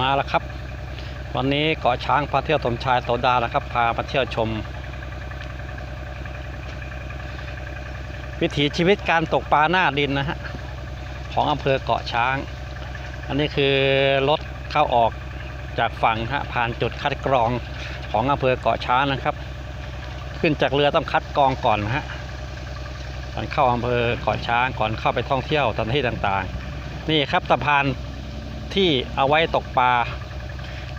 มาแล้วครับ วันนี้เกาะช้างพาเที่ยวสมชายโสดาแล้วครับ พามาเที่ยวชม วิถีชีวิตการตกปลาหน้าดินนะฮะของอำเภอเกาะช้าง อันนี้คือรถเข้าออกจากฝั่งฮะผ่านจุดคัดกรองของอำเภอเกาะช้างนะครับ ขึ้นจากเรือต้องคัดกรองก่อนฮะก่อนเข้าอำเภอเกาะช้างก่อนเข้าไปท่องเที่ยวสถานที่ต่างๆ นี่ครับสะพาน ที่เอาไว้ตกปลา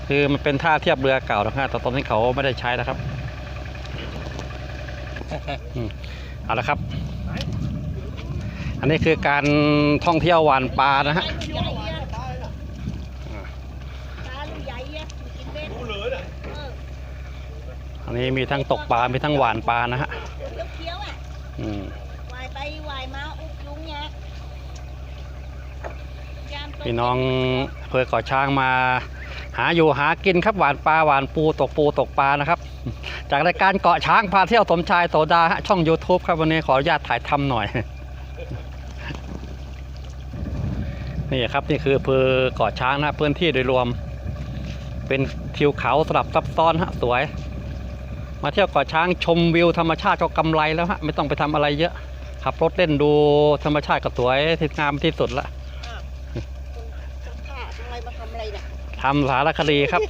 คือมันเป็นท่าเทียบเรือเก่านะฮะแต่ตอนนี้เขาไม่ได้ใช้แล้วครับอืมเอาละครับ อันนี้คือการท่องเที่ยวหวานปลานะฮะปลาลูกใหญ่อะกินเบ็ดเอออันนี้มีทั้งตกปลา มีทั้งหวานปลานะฮะเคี้ยวๆอะอืม วายไปวายมาอุกยุงเนี่ยยามตก พี่น้องอำเภอเกาะช้างมา หาอยู่หากินครับหวานปลาหวานปูตกปูตกปลานะครับ จากรายการเกาะช้างพาเที่ยวสมชายโสดาช่อง YouTube ครับวันนี้ขออนุญาตถ่ายทำหน่อยนี่ครับนี่คืออำเภอเกาะช้างนะพื้นที่โดยรวม เป็นทิวเขาสลับซับซ้อนฮะสวย มาเที่ยวเกาะช้างชมวิวธรรมชาติก็กำไรแล้วฮะไม่ต้องไปทำอะไรเยอะขับรถเล่นดูธรรมชาติก็สวยที่งามที่สุดละ อ้าวคนคนฆ่าทำไมมาทำอะไรเนี่ย ทำสารคดีครับ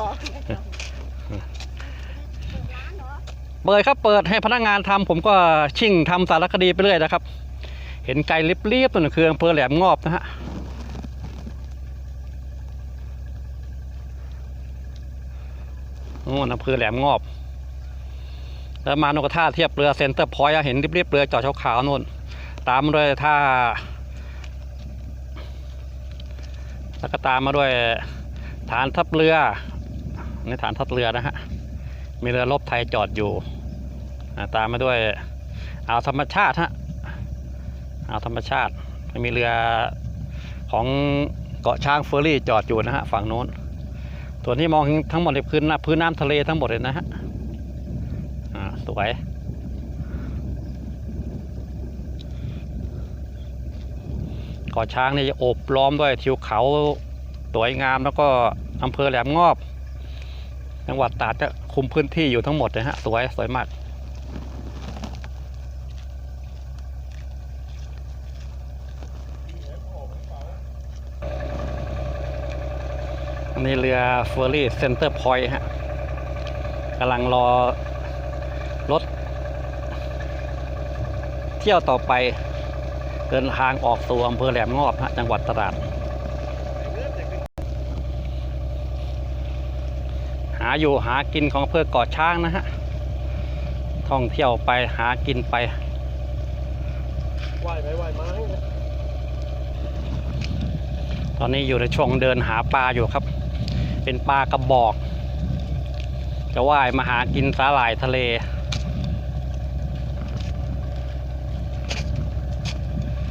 บอร้านเปิดครับเปิดให้พนักงานทำผมก็ชิ่งทำสารคดีไปเรื่อยนะครับ เห็นไกลรีบๆตัวนึงคืออำเภอแหลมงอบนะฮะโอ้อำเภอแหลมงอบ แล้วมานกท่าเทียบเรือเซ็นเตอร์พอยต์เห็นเรียบๆเรือจอดขาวๆนู่น ตามด้วยท่า แล้วก็ตามมาด้วยฐานทัพเรือในฐานทัพเรือนะฮะมีเรือรบไทยจอดอยู่ ตามมาด้วยอ่าวธรรมชาติฮะอ่าวธรรมชาติมีเรือของเกาะช้างเฟอร์รี่จอดอยู่นะฮะฝั่งโน้นส่วนที่มองทั้งหมดในพื้นน้ำพื้นน้ำทะเลทั้งหมดเลยนะฮะสวย เกาะช้างเนี่ยจะโอบล้อมด้วยทิวเขาสวยงามแล้วก็อำเภอแหลมงอบจังหวัดตราดจะคุมพื้นที่อยู่ทั้งหมดเลยฮะสวยสวยมากอันนี้เรือเฟอร์รี่เซ็นเตอร์พอยต์ฮะกำลังรอรถเที่ยวต่อไป ดินทางออกสู่อำเภอแหลมงอบฮะจังหวัดตราด หาอยู่หากินของอำเภอเกาะช้างนะฮะ ท่องเที่ยวไปหากินไปว่ายไปว่ายมาตอนนี้อยู่ในช่วงเดินหาปลาอยู่ครับ เป็นปลากระบอก จะว่ายมาหากินสาหร่ายทะเล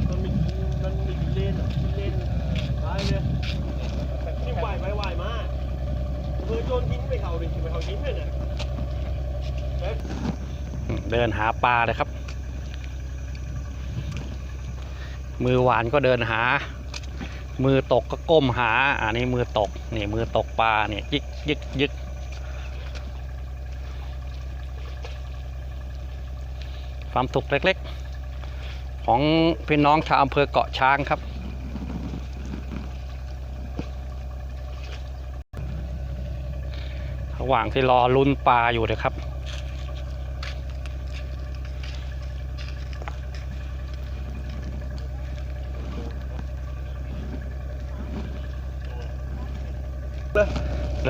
มันมีมันมีกี่เลนอะกี่เลนตายเลยนี่ว่ายไปว่ายมาเคยโยนทิ้งไปเขาดิไปเขาทิ้งเลยเนี่ย เดินหาปลาเลยครับ มือหวานก็เดินหา มือตกก็ก้มหา อันนี้มือตกนี่มือตกปลาเนี่ยยึกยึกยึกความสุขเล็กๆ ของพี่น้องชาวอำเภอเกาะช้างครับ ระหว่างที่รอลุ้นปลาอยู่เลยครับ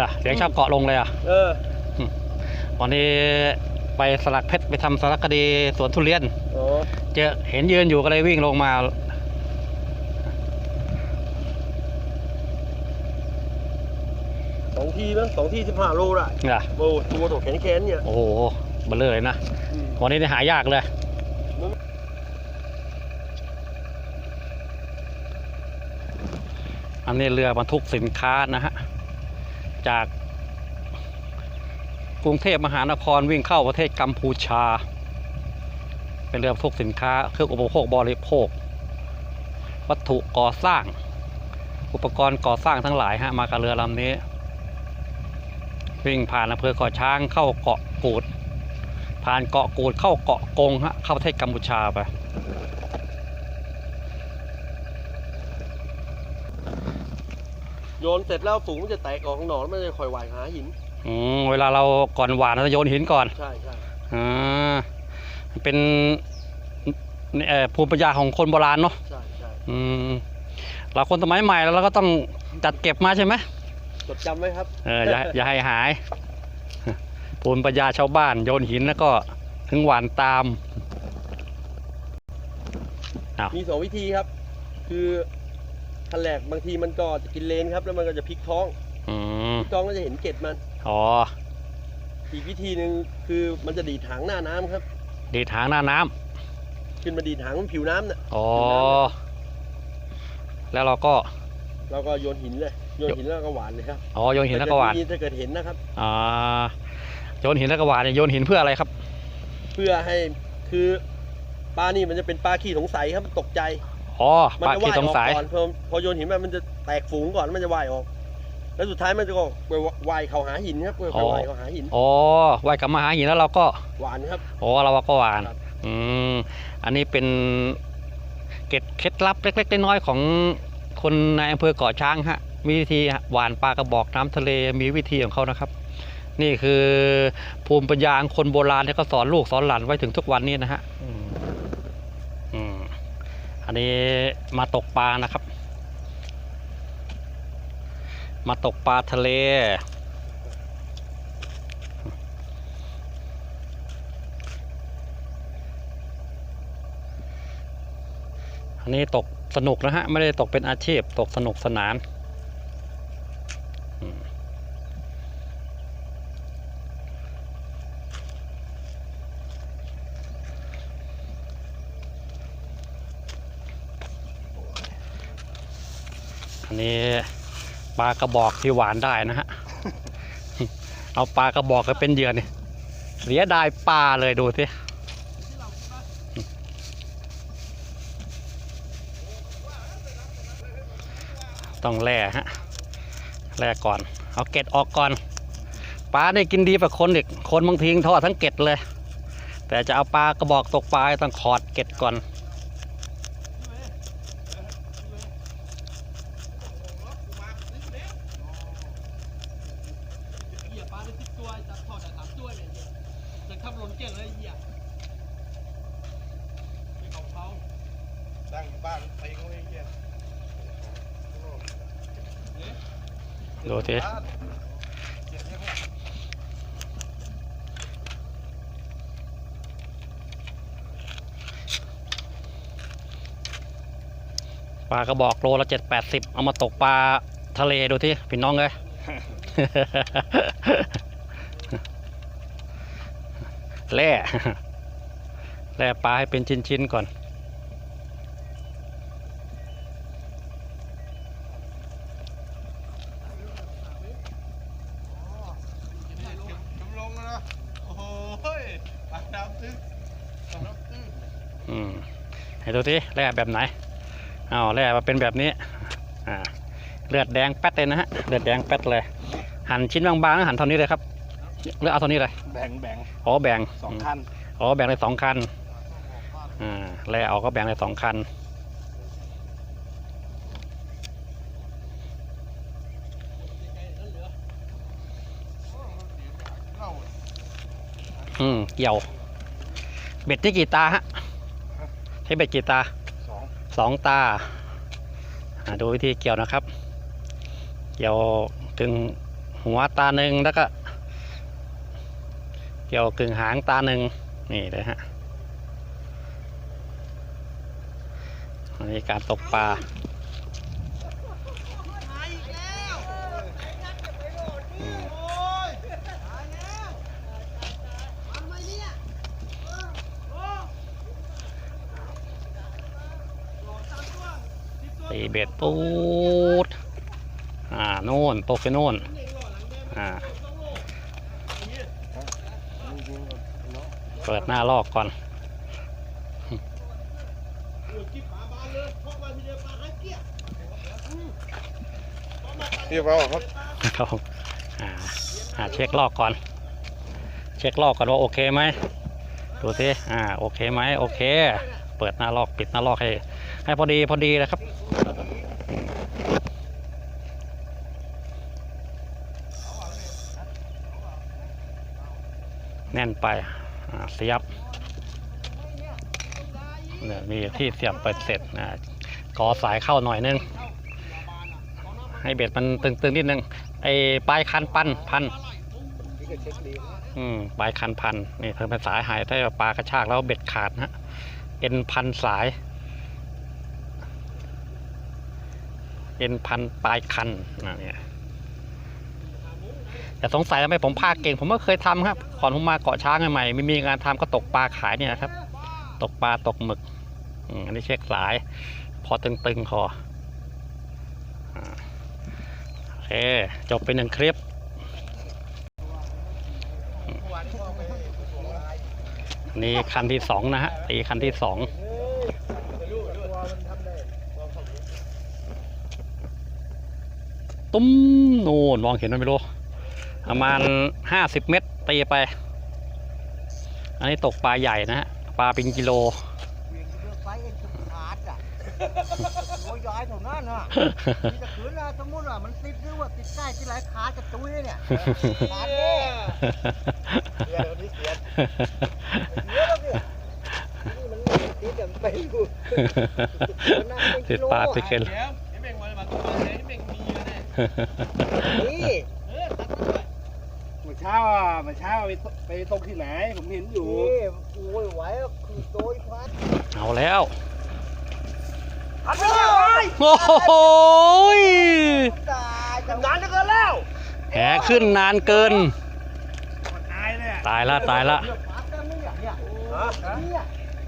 ล่ะเสียงชอบเกาะลงเลยอะเออวันนี้ไปสลักเพชรไปทำสารคดีสวนทุเรียนอ๋อเจอเห็นยืนอยู่ก็เลยวิ่งลงมาสองทีมั้งสองทีสิบห้าโลละน่ะโอ้ตัวตัวแขนแขนเนี่ย โอ้โหเบลอเลยนะอืมวันนี้ได้หายากเลยอันนี้เรือบรรทุกสินค้านะฮะ จากกรุงเทพมหานครวิ่งเข้าประเทศกัมพูชา เป็นเรือบรรทุกสินค้า เครื่องอุปโภคบริโภค วัตถุก่อสร้าง อุปกรณ์ก่อสร้างทั้งหลายฮะมากับเรือลำนี้ วิ่งผ่านอำเภอเกาะช้างเข้าเกาะกูด ผ่านเกาะกูดเข้าเกาะกงฮะเข้าประเทศกัมพูชาไป โยนเสร็จแล้วฝูงมันจะแตกออกข้างนอกแล้วมันจะคอยว่ายหาหิน อืมเวลาเราก่อนหวานเราจะโยนหินก่อนใช่ใช่อ่าเป็นเอ่อภูมิปัญญาของคนโบราณเนาะใช่ใช่อืมเราคนสมัยใหม่แล้วเราก็ต้องจัดเก็บมาใช่ไหมจดจำไว้ครับเอออย่าอย่าให้หาย ภูมิปัญญาชาวบ้านโยนหินแล้วก็ถึงหวานตามมีสองวิธีครับ คือ ทันแหลกบางทีมันก็จะกินเลนครับ แล้วมันก็จะพลิกท้องอืมพลิกท้องก็จะเห็นเกล็ดมัน อ๋อ อีกวิธีหนึ่งคือมันจะดีดหางหน้าน้ำครับ ดีดหางหน้าน้ำขึ้นมาดีดหางมันผิวน้ำเนี่ยอ๋อ แล้วเราก็ เราก็โยนหินเลย โยนหินแล้วก็หวานเลยครับอ๋อ โยนหินแล้วก็หวาน ถ้าเกิดเห็นนะครับ อ่า โยนหินแล้วก็หวานเนี่ยโยนหินเพื่ออะไรครับ เพื่อให้คือปลานี่มันจะเป็นปลาขี้สงสัยครับมันตกใจ อ๋อมัปลาจะขี้ว่ายสองอกสัยก่อนพอพอโยนหินไปมันจะแตกฝูงก่อนมันจะว่ายออก แล้วสุดท้ายมันจะก็ไปว่ายเข้าหาหินครับไปว่ายเข้าหาหินอ๋อว่ายกลับมาหาหินแล้วเราก็ หวานครับ อ๋อเราก็หวาน ครับ อืม อันนี้เป็นเกร็ดเคล็ดลับเล็กๆน้อยๆของคนในอำเภอเกาะช้างฮะ มีวิธีหวานปลากระบอกน้ำทะเลมีวิธีของเขานะครับ นี่คือภูมิปัญญาของคนโบราณที่เขาสอนลูกสอนหลานไว้ถึงทุกวันนี้นะฮะอืมอืม อันนี้มาตกปลานะครับ มาตกปลาทะเล อันนี้ตกสนุกนะฮะ ไม่ได้ตกเป็นอาชีพ ตกสนุกสนาน อันนี้ปลากระบอกที่หวานได้นะฮะ เอาปลากระบอกก็เป็นเหยื่อนี่เสียดายปลาเลยดูสิต้องแล่ฮะแล่ก่อน เอาเกล็ดออกก่อนปลาได้กินดีกว่าคนอีกคนบางทีทอดทั้งเกล็ดเลย แต่จะเอาปลากระบอกตกปลาต้องขอดเกล็ดก่อน เหยียบปลาได้สิบตัวจับทอดได้สามตัวเนี่ยจะทำหล่นเก่งเลยเหยียบเป็นของเขา ตั้งบ้านไปเขาเองเนี่ย ดูสิปลากระบอกโลละเจ็ดแปดสิบเอามาตกปลาทะเลดูที่พี่น้องเลยแล่แล่ปลาให้เป็นชิ้นๆก่อน กำลงแล้วนะ โอ้โหเฮ้ยปากน้ำตื้นปากน้ำตื้น อืมให้ ดูสิแร่แบบไหนเอาวแร่มาเป็นแบบนี้อ่าเลือดแดงแป๊ดเลยนะฮะเลือดแดงแป๊ดเลย หั่นชิ้นบางๆแล้วหั่นเท่านี้เลยครับหรือเอาเท่านี้เลยแบ่งแบ่งอ๋อแบ่งสองคันอ๋อแบ่งเลยสองคันอ่าแร่เอาก็แบ่งเลยสองคันเล่าอืมเกี่ยว เบ็ดนี่กี่ตาฮะ ใช้เบ็ดกี่ตาสองสองตาอ่าดูวิธีเกี่ยวนะครับ เกี่ยวถึงหัวตาหนึ่งแล้วก็ เกี่ยวกึ่งหางตาหนึ่งนี่เลยฮะอันนี้การตกปลาอืม ตีเบ็ดปูดอ่าโน่นตกไปโน่นอ่าเปิดหน้าลอกก่อนเออกิ๊บปลาบานเลยเพราะมาทีเดียวปลาหายเกลี้ยงเรียบร้อยครับครับผมอ่าอ่าเช็คลอกก่อน เช็คลอกก่อนว่าโอเคไหมดูสิอ่าโอเคไหมโอเค เปิดหน้าลอกปิดหน้าลอกให้ ให้พอดีพอดีนะครับแน่นไปเสียบเนี่ยมีที่เสียบไปเสร็จนะกอสายเข้าหน่อยนึง ให้เบ็ดมันตึงๆนิดนึง ไอ้ปลายคันปันพัน อืมปลายคันพันนี่เพิ่มเป็นสายหายถ้าปลากระชากแล้วเบ็ดขาดนะเอ็นพันสาย เอ็นพันปลายคันนะเนี่ยแต่สงสัยทำไมผมพากเก่ง ผมก็เคยทำครับก่อนผมมาเกาะช้างใหม่ๆไม่มีงานทำก็ตกปลาขายเนี่ยนะครับ ตกปลาตกหมึกอืมอันนี้เช็คสาย พอตึงๆคออ่าโอเคจบไปหนึ่งคลิปนี่คันที่สองนะฮะตีคันที่สอง ตุ้มนู่นมองเห็นไหมไม่รู้ประมาณห้าสิบเมตรตีไป อันนี้ตกปลาใหญ่นะฮะปลาเป็นกิโลเวียงเลือกไฟเองจะขาดอะโอ้ยย้ายเท่านั้นอะมีแต่ขืนนะสมมติว่ามันติดหรือว่าติดใต้ที่ไหลขาจะตุ้ยเนี่ยขาดแน่เสียคนนี้เสียเยอะแล้วเนี่ยนี่มันติดแต่ไปอยู่ติดปลาติดเกลเดี๋ยว นี่ยนี่เออตัดมาด้วยเมื่อเช้าอะเมื่อเช้าไปไปตรงที่ไหน ผมเห็นอยู่นี่โอ้ยไหวแล้วคือโดยพัดเอาแล้วพัดไปเลยโอ้โหยตายจังนานจะเกินแล้วแหขึ้นนานเกิน ตายเลยอะตายละ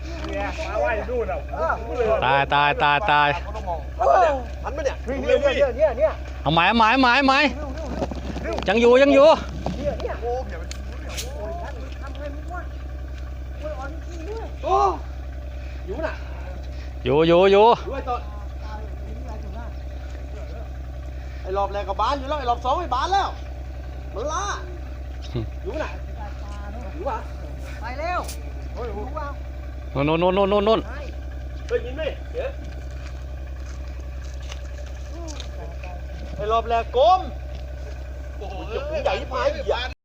ตายละพัดได้ไหมเนี่ยเนี่ยฮะเนี่ยเนี่ยมาไหว้ดูนอะเออตายตายตายตายเขาต้องมองเออทันไหมเนี่ยเนี่ยเนี่ยเนี่ยเนี่ยเนี่ยเอาหมายหมายหมายหมายเร็วเร็วเร็วยังอยู่ยังอยู่เนี่ยเนี่ยโอ้เดี๋ยวมันโอ้ยท่านทำไงมึงวะโอ้ยอ่อนจริงด้วยโอ้อยู่น่ะอยู่อยู่อยู่อยู่ไอ้ต้นตายเลยนี่อะไรอยู่นะไอ้รอบแรกก็บานอยู่แล้วไอ้รอบสองไม่บานแล้วมันล่าอยู่น่ะตายตาเนาะอยู่ป่ะไปเร็วโอ้ยรู้ว่า โน่นโน่นโน่นโน่นโน่นใช่เคยยินไหมเดี๋ยวไอ้รอบแรกกลมโอ้โหใหญ่ที่พายอีกอะ